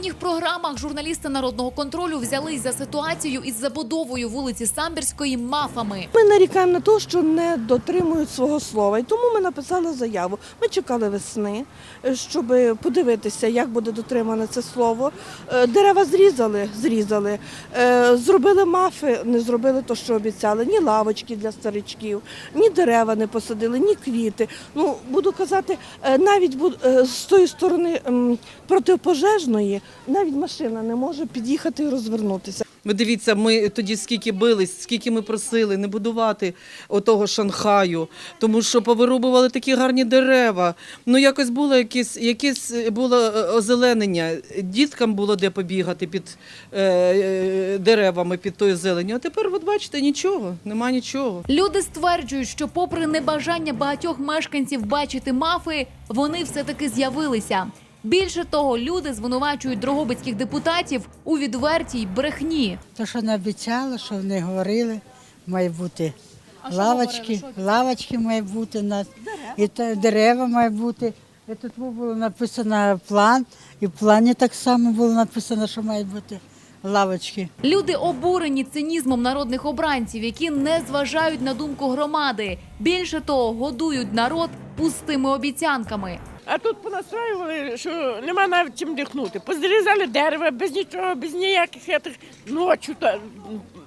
Попередніх програмах журналісти народного контролю взялись за ситуацію із забудовою вулиці Самбірської мафами. Ми нарікаємо на те, що не дотримують свого слова, і тому ми написали заяву. Ми чекали весни, щоб подивитися, як буде дотримане це слово. Е, Дерева зрізали, зрізали, Е, зробили мафи, не зробили те, що обіцяли. Ні лавочки для старичків, ні дерева не посадили, ні квіти. Ну буду казати, е, навіть е, з тої сторони протипожежної навіть машина не може під'їхати і розвернутися. Ви дивіться, ми тоді скільки бились, скільки ми просили не будувати отого Шанхаю, тому що повирубували такі гарні дерева. Ну якось було якесь, якесь було е, озеленення. Діткам було де побігати під е, е, деревами, під тою зеленю. А тепер, от бачите, нічого, нема нічого. Люди стверджують, що, попри небажання багатьох мешканців бачити мафи, вони все таки з'явилися. Більше того, люди звинувачують дрогобицьких депутатів у відвертій брехні. То, що не обіцяли, що вони говорили, має бути лавочки, лавочки має бути у нас, і та- дерева має бути. І тут було написано план, і в плані так само було написано, що має бути лавочки. Люди обурені цинізмом народних обранців, які не зважають на думку громади. Більше того, годують народ пустими обіцянками. А тут понастраювали, що нема навіть чим дихнути. Позрізали дерева без нічого, без ніяких етих ночі.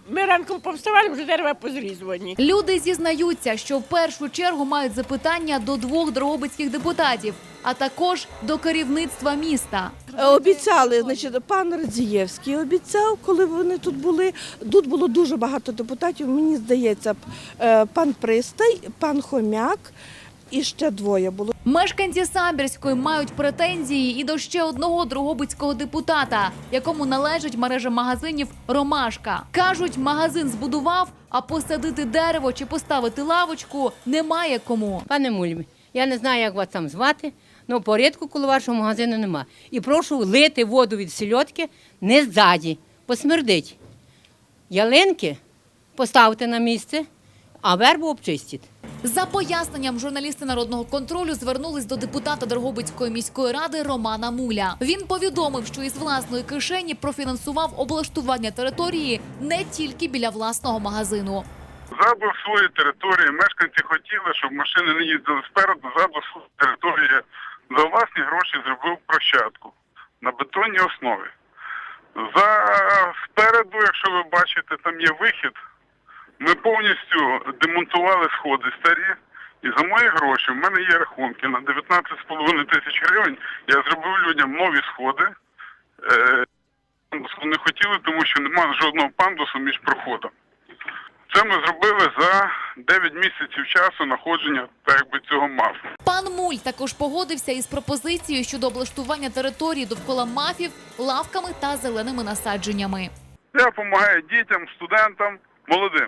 Ми ранком повставали, вже дерева позрізувані. Люди зізнаються, що в першу чергу мають запитання до двох дрогобицьких депутатів, а також до керівництва міста. Е, Обіцяли, значить, пан Радзієвський обіцяв, коли вони тут були. Тут було дуже багато депутатів. Мені здається, е, пан Пристай, пан Хомяк і ще двоє було. Мешканці Самбірської мають претензії і до ще одного дрогобицького депутата, якому належить мережа магазинів Ромашка. кажуть, магазин збудував, а посадити дерево чи поставити лавочку немає кому. Пане Мульмі, я не знаю, як вас там звати, але порядку коло вашого магазину нема. І прошу лити воду від сільотки не ззаді, посмердить. Ялинки поставте на місце, а вербу обчистіть. За поясненням журналісти народного контролю звернулись до депутата Дрогобицької міської ради Романа Муля. Він повідомив, що із власної кишені профінансував облаштування території не тільки біля власного магазину. Ззаду свої території мешканці хотіли, щоб машини не їздили спереду, ззаду свої території за власні гроші зробив площадку на бетонній основі. За спереду, якщо ви бачите, там є вихід. Ми повністю демонтували сходи старі. І за мої гроші в мене є рахунки на 19,5 тисяч гривень. Я зробив людям нові сходи. Е, пандусу не хотіли, тому що немає жодного пандусу між проходом. Це ми зробили за 9 місяців часу знаходження так якби цього мав. Пан Муль також погодився із пропозицією щодо облаштування території довкола мафів лавками та зеленими насадженнями. Я допомагаю дітям, студентам, молодим.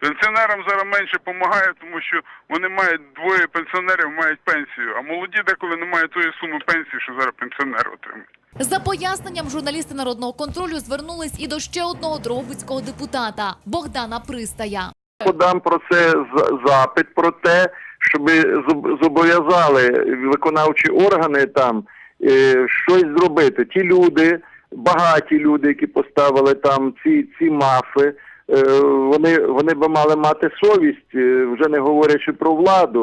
Пенсіонерам зараз менше допомагаю, тому що вони мають двоє пенсіонерів, мають пенсію, а молоді деколи не мають тої суми пенсії, що зараз пенсіонери отримують. За поясненням журналісти народного контролю звернулись і до ще одного дрогобицького депутата Богдана Пристая. подам про це з- запит про те, щоб зоб- зобов'язали виконавчі органи там е, щось зробити. Ті люди, багаті люди, які поставили там ці, ці мафи. Е, Вони вони би мали мати совість, е, вже не говорячи про владу,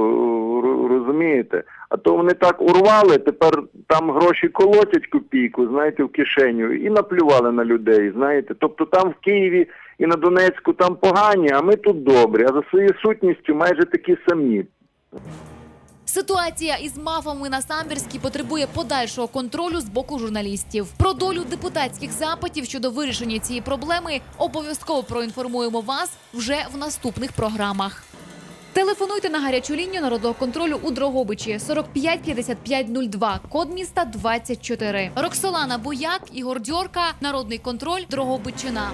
розумієте? А то вони так урвали, тепер там гроші колотять копійку, знаєте, в кишеню, і наплювали на людей, знаєте. Тобто там в Києві і на Донецьку там погані, а ми тут добрі, а за своєю сутністю майже такі самі. Ситуація із мафами на Самбірській потребує подальшого контролю з боку журналістів. Про долю депутатських запитів щодо вирішення цієї проблеми обов'язково проінформуємо вас вже в наступних програмах. Телефонуйте на гарячу лінію народного контролю у Дрогобичі 45 55 02, код міста 24. Роксолана Буяк, Ігор Дьорка, Народний контроль, Дрогобичина.